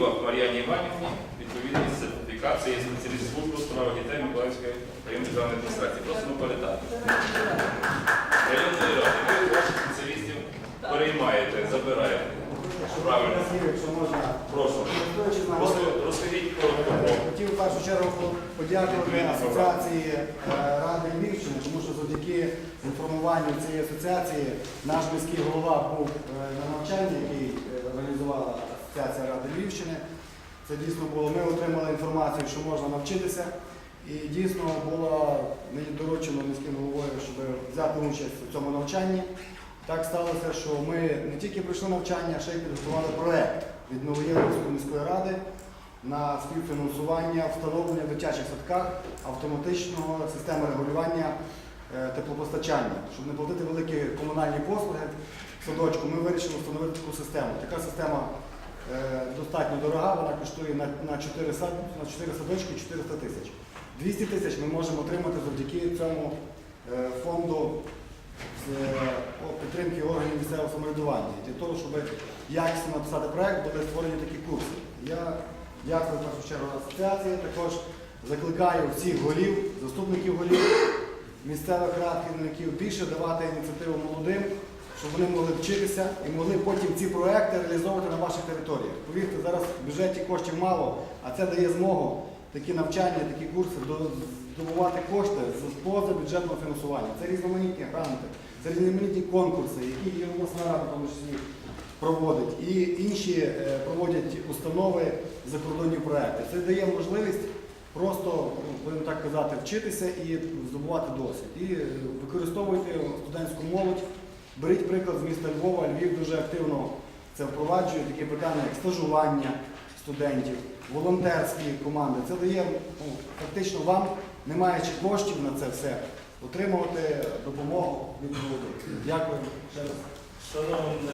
Києва Мар'яні Іванівні відповідні сертифікації Це є спеціаліст служби у дітей Миколаївської районної державної адміністрації. Просимо передати. Районної ради, ви ваших спеціалістів переймаєте, забираєте. Правильно. Прошу. Розкажіть коротко. Хотів в першу чергу подякувати асоціації е, Ради Львівщини, тому що завдяки інформуванню цієї асоціації наш міський голова був е, на Асоціація Ради Львівщини. Це дійсно було. Ми отримали інформацію, що можна навчитися. І дійсно було мені доручено міським головою, щоб взяти участь у цьому навчанні. Так сталося, що ми не тільки пройшли навчання, а ще й підготували проект від Новоєвропейської міської ради на співфінансування встановлення в дитячих садках автоматичного системи регулювання е, теплопостачання, щоб не платити великі комунальні послуги в садочку. Ми вирішили встановити таку систему. Така система достатньо дорога, вона коштує на, на, 4, на 4 садочки 400 тисяч. 200 тисяч ми можемо отримати завдяки цьому е, фонду з е, підтримки органів місцевого самоврядування. Для того, щоб якісно написати проект, були створені такі курси. Я дякую в першу чергу асоціації, також закликаю всіх голів, заступників голів, місцевих рад, керівників більше давати ініціативу молодим, щоб вони могли вчитися і могли потім ці проекти реалізовувати на ваших територіях. Повірте, зараз в бюджеті коштів мало, а це дає змогу такі навчання, такі курси здобувати кошти з поза бюджетного фінансування. Це різноманітні гранти, це різноманітні конкурси, які обласна рада тому числі проводить, і інші е, проводять установи закордонні проекти. Це дає можливість просто, ну, будемо так казати, вчитися і здобувати досвід. І е, використовуйте студентську молодь. Беріть приклад з міста Львова. Львів дуже активно це впроваджує такі питання, як стажування студентів, волонтерські команди. Це дає ну, фактично вам, не маючи коштів на це все, отримувати допомогу від людей. Дякую ще раз.